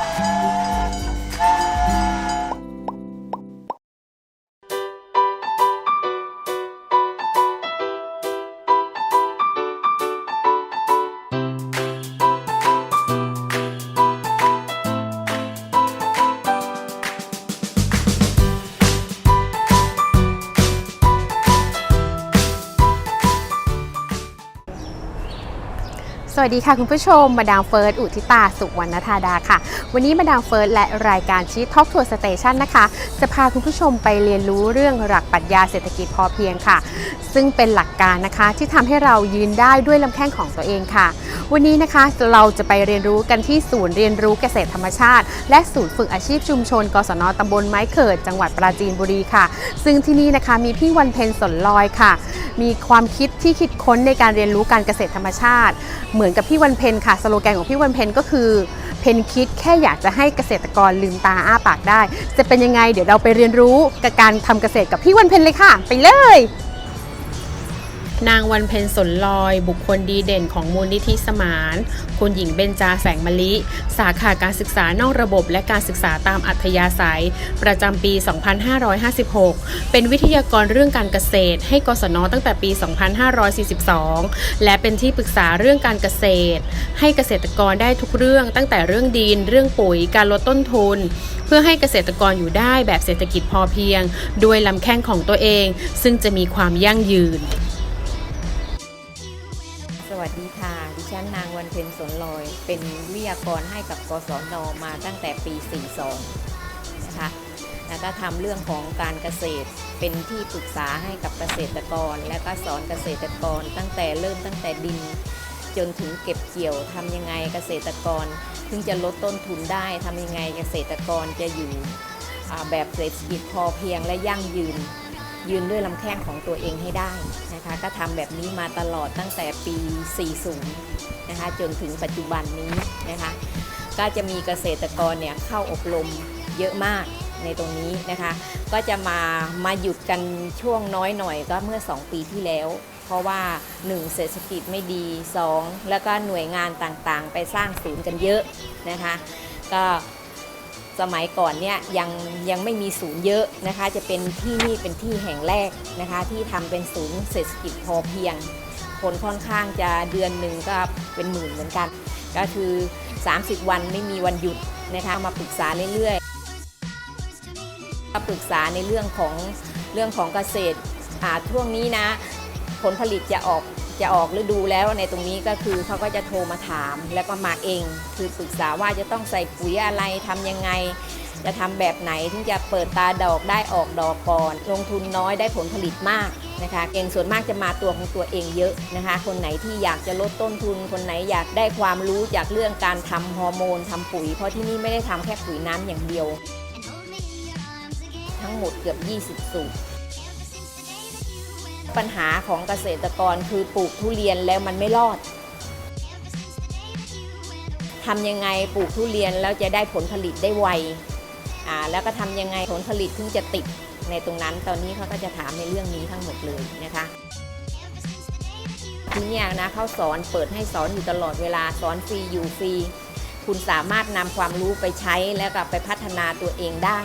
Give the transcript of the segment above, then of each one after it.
Bye. วัสดีค่ะคุณผู้ชมมาดามเฟิร์สอุทิตาสุวรรณธาดาค่ะ วันนี้มาดามเฟิร์สและรายการชีทท็อกทัวร์สเตชันนะคะ จะพาคุณผู้ชมไปเรียนรู้เรื่องหลักปรัชญาเศรษฐกิจพอเพียงค่ะ ซึ่งเป็นหลักการนะคะที่ทำให้เรายืนได้ด้วยลำแข้งของตัวเองค่ะ วันนี้นะคะเราจะไปเรียนรู้กันที่ศูนย์เรียนรู้เกษตรธรรมชาติ และศูนย์ฝึกอาชีพชุมชน กศนตำบลไม้เขิด จังหวัดปราจีนบุรีค่ะ ซึ่งที่นี่นะคะมีพี่วันเพ็ญสนลอยค่ะ มีความคิดที่คิดค้นในการเรียนรู้การเกษตรธรรมชาติ เหมือนกับพี่วันเพนค่ะสโลแกนของพี่วันเพนก็คือเพนคิดแค่อยากจะให้เกษตรกรลืมตาอ้าปากได้ จะเป็นยังไงเดี๋ยวเราไปเรียนรู้กับการทำเกษตรกับพี่วันเพนเลยค่ะ ไปเลย นางวันเพ็ญสนลอย บุคคลดีเด่นของมูลนิธิสมาน คุณหญิงเบญจาแสงมะลิ สาขาการศึกษานอกระบบและการศึกษาตามอัธยาศัย ประจำปี 2556 เป็นวิทยากรเรื่องการเกษตร ให้กศนตั้งแต่ปี 2542 และเป็นที่ปรึกษาเรื่องการเกษตร ให้เกษตรกรได้ทุกเรื่องตั้งแต่เรื่องดิน เรื่องปุ๋ย การลดต้นทุน เพื่อให้เกษตรกรอยู่ได้แบบเศรษฐกิจพอเพียง ด้วยลำแข้งของตัวเอง ซึ่งจะมีความยั่งยืน เพ็ญสนลอย เป็นวิทยากรให้กับกศนมาตั้งแต่ปี 42 นะคะแล้วก็ทำเรื่องของการเกษตรเป็นที่ปรึกษาให้กับเกษตรกร และก็สอนเกษตรกรตั้งแต่เริ่มตั้งแต่ดิน จนถึงเก็บเกี่ยวทำยังไงเกษตรกรถึงจะลดต้นทุนได้ทำยังไงเกษตรกรจะอยู่แบบเศรษฐกิจพอเพียงและยั่งยืน ยืนด้วยลำแข้งของตัวเองให้ได้ ก็ทำแบบนี้มาตลอดตั้งแต่ปี 40 นะคะ จนถึงปัจจุบันนี้นะคะ ก็จะมีเกษตรกรเนี่ยเข้าอบรมเยอะมากในตรงนี้นะคะ ก็จะมามาหยุดกันช่วงน้อยหน่อยก็เมื่อ 2 ปีที่แล้ว เพราะว่า 1 เศรษฐกิจไม่ดี 2 แล้วก็หน่วยงานต่างๆ ไปสร้างศูนย์กันเยอะนะคะ ก็ สมัยก่อนเนี่ยยังยังไม่มีศูนย์เยอะนะคะ จะเป็นที่นี่เป็นที่แห่งแรกนะคะ ที่ทำเป็นศูนย์เศรษฐกิจพอเพียง คนค่อนข้างจะเดือนหนึ่งก็เป็นหมื่นเหมือนกัน ก็คือ 30 วันไม่มีวันหยุดนะคะมาปรึกษาเรื่อยๆมาปรึกษาในเรื่องของเรื่องของเกษตรอ่าช่วงนี้นะ ผลผลิตจะออก จะออกฤดูแล้วในตรงนี้ก็คือเขาก็จะโทรมาถาม แล้วก็มาเอง คือปรึกษาว่าจะต้องใส่ปุ๋ยอะไรทำยังไง จะทำแบบไหนถึงจะเปิดตาดอกได้ออกดอกก่อน ลงทุนน้อยได้ผลผลิตมากนะคะเองส่วนมากจะมาตัวของตัวเองเยอะนะคะ คนไหนที่อยากจะลดต้นทุน คนไหนอยากได้ความรู้จากเรื่องการทำฮอร์โมนทำปุ๋ย เพราะที่นี่ไม่ได้ทำแค่ปุ๋ยน้ำอย่างเดียว ทั้งหมดเกือบ 20 สูตร ปัญหาของเกษตรกรคือปลูกทุเรียนแล้วมันไม่รอดทำยังไงปลูกทุเรียนแล้วจะได้ผลผลิตได้ไวอ่าแล้วก็ทำยังไงผลผลิตถึงจะติดในตรงนั้น ตอนนี้เขาก็จะถามในเรื่องนี้ทั้งหมดเลยนะคะที่นี่นะเขาสอนเปิดให้สอนอยู่ตลอดเวลาสอนฟรีอยู่ฟรี คุณสามารถนำความรู้ไปใช้แล้วก็ไปพัฒนาตัวเองได้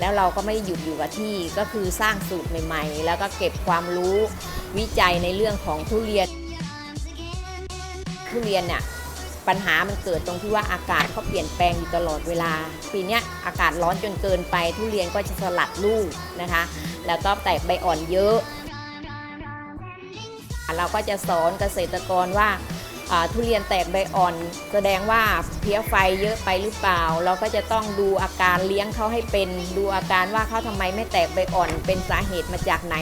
แล้วเราก็ไม่ได้หยุดอยู่กับที่ก็คือสร้างสูตรใหม่ ๆ แล้วก็เก็บความรู้วิจัยในเรื่องของทุเรียน ทุเรียนเนี่ยปัญหามันเกิดตรงที่ว่าอากาศเขาเปลี่ยนแปลงอยู่ตลอดเวลา ปีนี้อากาศร้อนจนเกินไปทุเรียนก็จะสลัดลูกนะคะ แล้วก็แตกใบอ่อนเยอะ เราก็จะสอนเกษตรกรว่า ทุเรียนแตกใบอ่อน แสดงว่าเพี้ยไฟเยอะไปหรือเปล่า เราก็จะต้องดูอาการเลี้ยงเขาให้เป็น ดูอาการว่าเขาทำไมไม่แตกใบอ่อน เป็นสาเหตุมาจากไหน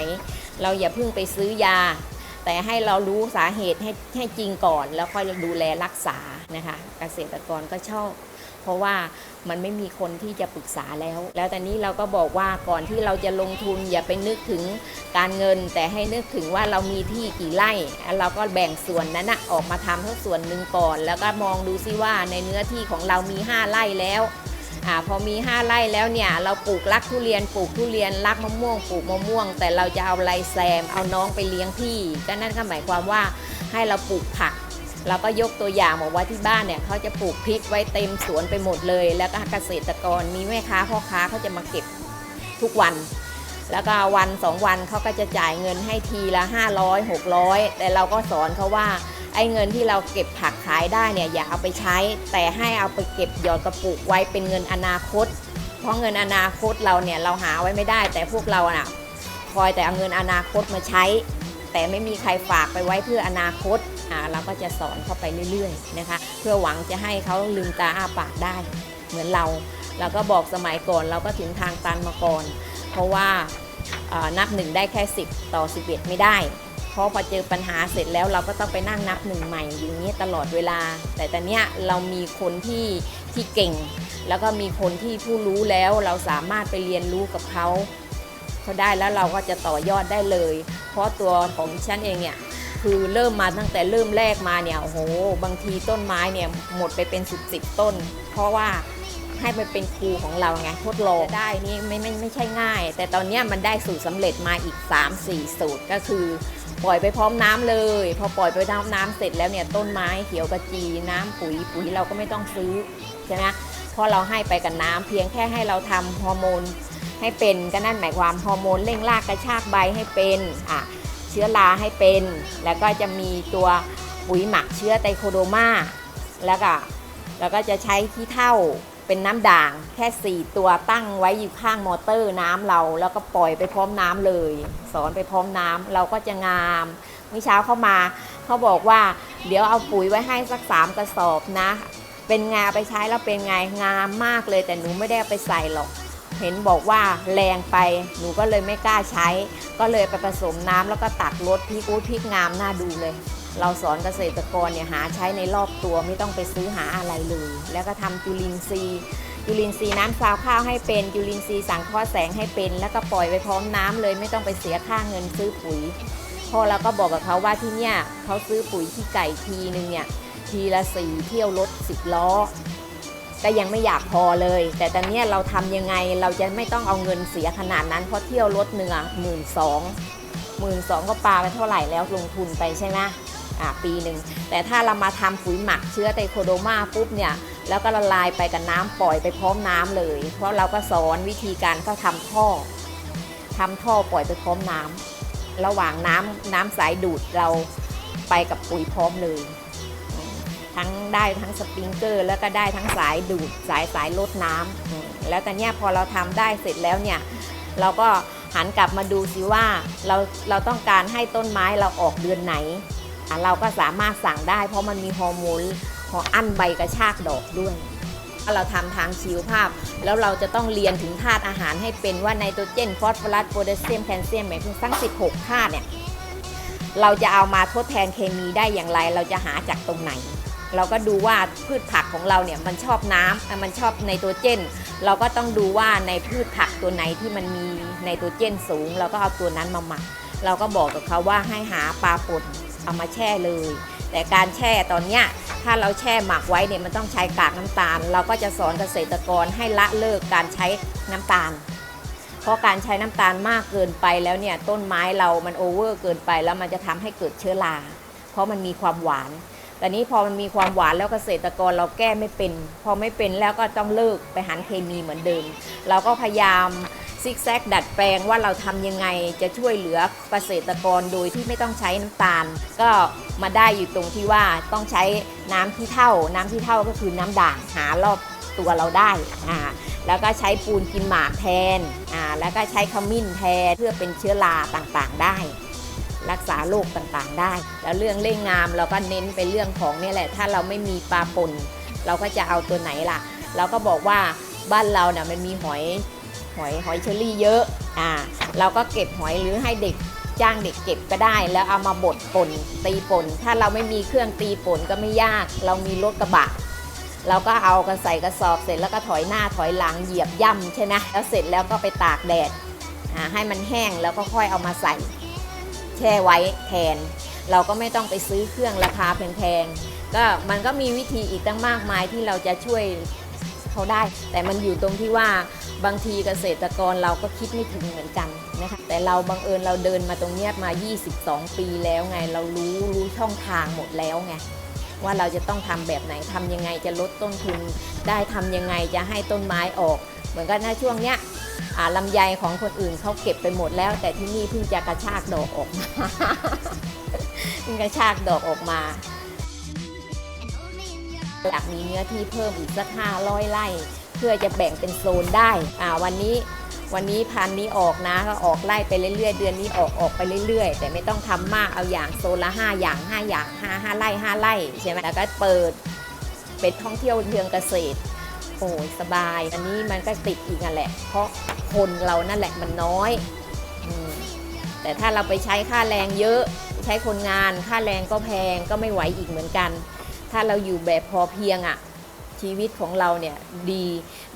เราอย่าเพิ่งไปซื้อยา แต่ให้เรารู้สาเหตุให้ให้จริงก่อน แล้วค่อยดูแลรักษานะคะ เกษตรกรก็ชอบ เพราะว่ามันไม่มีคนที่จะปรึกษาแล้ว แล้วต่นี้เราก็บอกว่าก่อนที่เราจะลงทุนอย่าไปนึกถึงการเงิน แต่ให้นึกถึงว่าเรามีที่กี่ไร่เราก็แบ่งส่วนนั้นนะออกมาทำทั้งส่วนหนึ่งก่อน แล้วก็มองดูซิว่าในเนื้อที่ของเรามี 5 ไร่แล้วอพอมี 5 ไร่แล้วเนี่ยเราปลูกรักทุเรียนปลูกทุเรียนรักมะม่วงปลูกมะม่วง แต่เราจะเอาไรแซมเอาน้องไปเลี้ยงพี่ก็นั่นก็หมายความว่าให้เราปลูกผัก เราก็ยกตัวอย่างบอกว่าที่บ้านเนี่ยเขาจะปลูกพริกไว้เต็มสวนไปหมดเลย แล้วก็เกษตรกรมีแม่ค้าพ่อค้าเขาจะมาเก็บทุกวัน แล้วก็วันสองวันเขาก็จะจ่ายเงินให้ทีละ 500 600 แต่เราก็สอนเขาว่าไอ้เงินที่เราเก็บผักขายได้เนี่ยอย่าเอาไปใช้ แต่ให้เอาไปเก็บหยอดกระปุกไว้เป็นเงินอนาคต เพราะเงินอนาคตเราเนี่ยเราหาไว้ไม่ได้ แต่พวกเราน่ะคอยแต่เอาเงินอนาคตมาใช้ แต่ไม่มีใครฝากไปไว้เพื่ออนาคต เราก็จะสอนเขาไปเรื่อยๆนะคะ เพื่อหวังจะให้เขาลืมตาอ้าปากได้ เหมือนเราเราก็บอกสมัยก่อนเราก็ถึงทางตันมาก่อน เพราะว่านับหนึ่งได้แค่ 10 ต่อ 11 ไม่ได้เพราะพอเจอปัญหาเสร็จแล้วเราก็ต้องไปนั่งนับหนึ่งใหม่อย่างนี้ตลอดเวลา แต่ตอนเนี้ยเรามีคนที่ที่เก่ง แล้วก็มีคนที่ผู้รู้แล้วเราสามารถไปเรียนรู้กับเขาเขาได้แล้วเราก็จะต่อยอดได้เลย เพราะตัวของฉันเองเนี่ย คือเริ่มมาตั้งแต่เริ่มแรกมาเนี่ยโอ้โหบางทีต้นไม้เนี่ยหมดไปเป็นสิบสิบต้น เพราะว่าให้มันเป็นครูของเราไงทดลองได้นี่ไม่ไม่ไม่ใช่ง่าย แต่ตอนนี้มันได้สูตรสำเร็จมาอีก 3-4 สูตรก็คือปล่อยไปพร้อมน้ำเลย พอปล่อยไปพร้อมน้ำเสร็จแล้วเนี่ยต้นไม้เขียวกระจีน้ำปุ๋ยปุ๋ยเราก็ไม่ต้องซื้อใช่ไหมพราะเราให้ไปกับน้ำเพียงแค่ให้เราทำฮอร์โมนให้เป็นก็นั่นหมายความฮอร์โมนเร่งรากกระชากใบให้เป็นอะ ชื้อราให้เป็น แล้วก็จะมีตัวปุ๋ยหมักเชื้อไตโคโดมาแล้วก็แล้วก็จะใช้ขี้เถ้าเป็นน้ำด่างแค่ 4 ตัวตั้งไว้อยู่ข้างมอเตอร์น้ำเรา แล้วก็ปล่อยไปพร้อมน้ำเลย สอนไปพร้อมน้ำเราก็จะงามเมื่อเช้าเข้ามาเขาบอกว่า เดี๋ยวเอาปุ๋ยไว้ให้สักสามกระสอบนะ เป็นงาไปใช้แล้วเป็นไงงามมากเลย แต่หนูไม่ได้ไปใส่หรอก เห็นบอกว่าแรงไปหนูก็เลยไม่กล้าใช้ ก็เลยไปผสมน้ำแล้วก็ตักรสพริกอุ้พริกงามน่าดูเลย เราสอนเกษตรกรเนี่ยหาใช้ในรอบตัวไม่ต้องไปซื้อหาอะไรเลย แล้วก็ทำจุลินทรีย์จุลินทรีย์น้ำซาวข้าวให้เป็นจุลินทรีย์สังเคราะห์แสงให้เป็น แล้วก็ปล่อยไปพร้อมน้ำเลยไม่ต้องไปเสียค่าเงินซื้อปุ๋ย พอเราก็บอกกับเขาว่าที่เนี่ยเขาซื้อปุ๋ยที่ไก่ทีนึงเนี่ยทีละสี่เที่ยวรถสิบล้อ ก็ยังไม่อยากพอเลย แต่ตอนนี้เราทำยังไงเราจะไม่ต้องเอาเงินเสียขนาดนั้น เพราะเที่ยวรถหนึ่งอะหมื่นสองหมื่นสองก็ปาไปเท่าไหร่แล้วลงทุนไปใช่ไหมอ่าปีหนึ่งแต่ถ้าเรามาทำปุ๋ยหมักเชื้อไตโคโดมาปุ๊บเนี่ยแล้วก็ละลายไปกับน้ำปล่อยไปพร้อมน้ำเลย เพราะเราก็สอนวิธีการเขาทำท่อทำท่อปล่อยไปพร้อมน้ำระหว่างน้ำน้ำสายดูดเราไปกับปุ๋ยพร้อมเลย ทั้งได้ทั้งสปริงเกอร์ แล้วก็ได้ทั้งสายดูดสายสายลดน้ำอืมแล้วแต่เนี้ยพอเราทำได้เสร็จแล้วเนี่ยเราก็หันกลับมาดูสิว่าเราเราต้องการให้ต้นไม้เราออกเดือนไหน เราก็สามารถสั่งได้ เพราะมันมีฮอร์โมนพออั้นใบกระชากดอกด้วยถ้าเราทำทางชีวภาพ แล้วเราจะต้องเรียนถึงธาตุอาหารให้เป็นว่าไนโตรเจนฟอสฟอรัสโพแทสเซียมแคลเซียมหมายถึงทั้ง 16ธาตุเนี่ยเราจะเอามาทดแทนเคมีได้อย่างไร เราจะหาจากตรงไหน เราก็ดูว่าพืชผักของเราเนี่ยมันชอบน้ำเอ่มันชอบไนโตรเจน เราก็ต้องดูว่าในพืชผักตัวไหนที่มันมีไนโตรเจนสูง เราก็เอาตัวนั้นมาหมัก เราก็บอกกับเขาว่าให้หาปลาป่นเอามาแช่เลย แต่การแช่ตอนเนี้ยถ้าเราแช่หมักไว้เนี่ยมันต้องใช้กากน้ำตาล เราก็จะสอนเกษตรกรให้ละเลิกการใช้น้ำตาล เพราะการใช้น้ำตาลมากเกินไปแล้วเนี่ยต้นไม้เรามันโอเวอร์เกินไปแล้วมันจะทำให้เกิดเชื้อราเพราะมันมีความหวาน แต่นี้พอมันมีความหวานแล้วเกษตรกรเราแก้ไม่เป็น พอไม่เป็นแล้วก็ต้องเลิกไปหันเคมีเหมือนเดิม เราก็พยายามซิกแซกดัดแปลงว่าเราทำยังไงจะช่วยเหลือเกษตรกรโดยที่ไม่ต้องใช้น้ำตาล ก็มาได้อยู่ตรงที่ว่าต้องใช้น้ำที่เท่า น้ำที่เท่าก็คือน้ำด่างหารอบตัวเราได้อ่าแล้วก็ใช้ปูนกินหมากแทนอ่าแล้วก็ใช้ขมิ้นแทนเพื่อเป็นเชื้อราต่างๆได้ รักษาโรคต่างๆ ได้ แล้วเรื่องเร่งงามเราก็เน้นไปเรื่องของนี่แหละ ถ้าเราไม่มีปลาปนเราก็จะเอาตัวไหนล่ะ เราก็บอกว่าบ้านเราเนี่ยมันมีหอยหอยหอยเชอรี่เยอะอ่าเราก็เก็บหอยหรือให้เด็กจ้างเด็กเก็บก็ได้ แล้วเอามาบดป่นตีป่น ถ้าเราไม่มีเครื่องตีป่นก็ไม่ยาก เรามีรถกระบะ เราก็เอากันใส่กระสอบเสร็จแล้วก็ถอยหน้าถอยหลังเหยียบย่ำใช่ไหมแล้วเสร็จแล้วก็ไปตากแดดอ่าให้มันแห้งแล้วก็ค่อยเอามาใส่ แช่ไว้แทน เราก็ไม่ต้องไปซื้อเครื่องราคาแพงๆก็มันก็มีวิธีอีกตั้งมากมายที่เราจะช่วยเขาได้ แต่มันอยู่ตรงที่ว่าบางทีเกษตรกรเราก็คิดไม่ถึงเหมือนกันนะคะแต่เราบังเอิญเราเดินมาตรงเนี้ยมา 22 ปีแล้วไง เรารู้รู้ช่องทางหมดแล้วไงว่าเราจะต้องทำแบบไหนทำยังไงจะลดต้นทุน ได้ทำยังไงจะให้ต้นไม้ออก เหมือนกันนะช่วงเนี้ย ลำไยของคนอื่นเขาเก็บไปหมดแล้ว แต่ที่นี่เพิ่งจะกระชากดอกออกมาเพิ่งกระชากดอกออกมาอยากมีเนื้อที่เพิ่มอีกสักห้าร้อยไร่ เพื่อจะแบ่งเป็นโซนได้อ่าวันนี้วันนี้พันนี้ออกนะก็ออกไล่ไปเรื่อยๆ เดือนนี้ออกออกไปเรื่อยๆ แต่ไม่ต้องทำมากเอาอย่างโซนละห้าอย่างห้าอย่างห้าห้าไร่ห้าไร่ใช่ไหมแล้วก็เปิดเป็นท่องเที่ยวเชิงเกษตร โอ้ยสบาย อันนี้มันก็ติดอีกนั่นแหละ เพราะคนเรานั่นแหละมันน้อยอแต่ถ้าเราไปใช้ค่าแรงเยอะ ใช้คนงานค่าแรงก็แพงก็ไม่ไหวอีกเหมือนกัน ถ้าเราอยู่แบบพอเพียงอะ่ะชีวิตของเราเนี่ยดี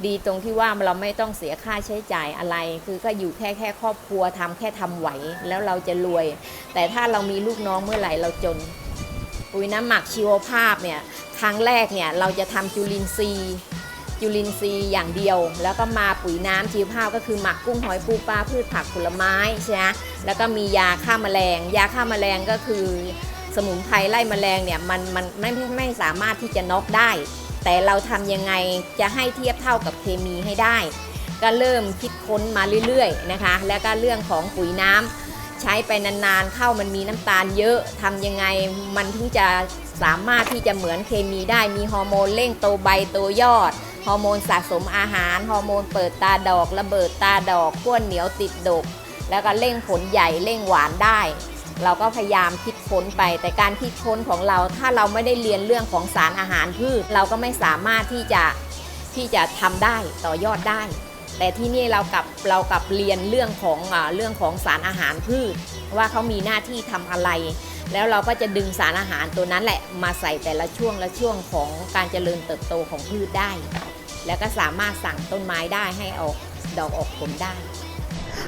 ดีตรงที่ว่าเราไม่ต้องเสียค่าใช้จ่ายอะไร คือก็อยู่แค่แค่ครอบครัวทำแค่ทำไหวแล้วเราจะรวย แต่ถ้าเรามีลูกน้องเมื่อไหร่เราจนปุ๋ยน้ำหมักชีวภาพเนี่ยครั้งแรกเนี่ยเราจะทำจุลินทรีย์ จุลินทรีย์อย่างเดียว แล้วก็มาปุ๋ยน้ำชีวภาพก็คือหมักกุ้งหอยปูปลาพืชผักผลไม้ใช่ไหมแล้วก็มียาฆ่าแมลง ยาฆ่าแมลงก็คือ สมุนไพรไล่แมลงเนี่ยมันมันไม่ไม่ไม่สามารถที่จะน็อกได้ แต่เราทำยังไงจะให้เทียบเท่ากับเคมีให้ได้ ก็เริ่มคิดค้นมาเรื่อยๆนะคะ แล้วก็เรื่องของปุ๋ยน้ำใช้ไปนานๆ เข้ามันมีน้ำตาลเยอะทำยังไงมันถึงจะสามารถที่จะเหมือนเคมีได้มีฮอร์โมนเร่งโตใบโตยอด ฮอร์โมนสะสมอาหาร ฮอร์โมนเปิดตาดอก ระเบิดตาดอกขั้วเหนียวติดดก แล้วก็เร่งผลใหญ่เร่งหวานได้ เราก็พยายามคิดค้นไป แต่การคิดค้นของเราถ้าเราไม่ได้เรียนเรื่องของสารอาหารพืชเราก็ไม่สามารถที่จะที่จะทำได้ต่อยอดได้ แต่ที่นี่เรากับเรากับเรียนเรื่องของอเรื่องของสารอาหารพืช ว่าเขามีหน้าที่ทำอะไร แล้วเราก็จะดึงสารอาหารตัวนั้นแหละมาใส่แต่ละช่วงละช่วงของการเจริญเติบโตของพืชได้ แล้วก็สามารถสั่งต้นไม้ได้ให้ออกดอกออกผลได้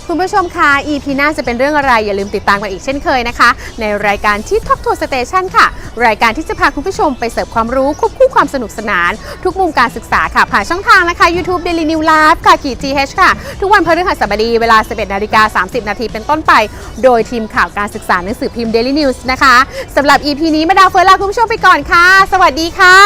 คุณผู้ชมคะ EP หน้าจะเป็นเรื่องอะไรอย่าลืมติดตามกันอีกเช่นเคยนะคะ ในรายการที่ท็อกทัวร์สเตชันค่ะ รายการที่จะพาคุณผู้ชมไปเสิร์ฟความรู้ควบคู่ความสนุกสนาน ทุกมุมการศึกษาค่ะ ผ่านช่องทางนะคะ YouTube Daily New Live ค่ะขีด GH ค่ะ ทุกวันพฤหัสบดีเวลา 11นาฬิกา30 นาทีเป็นต้นไป โดยทีมข่าวการศึกษาหนังสือพิมพ์ Daily News นะคะสำหรับ EP นี้มาดามเฟิร์ลาคุณผู้ชมไปก่อนค่ะ สวัสดีค่ะ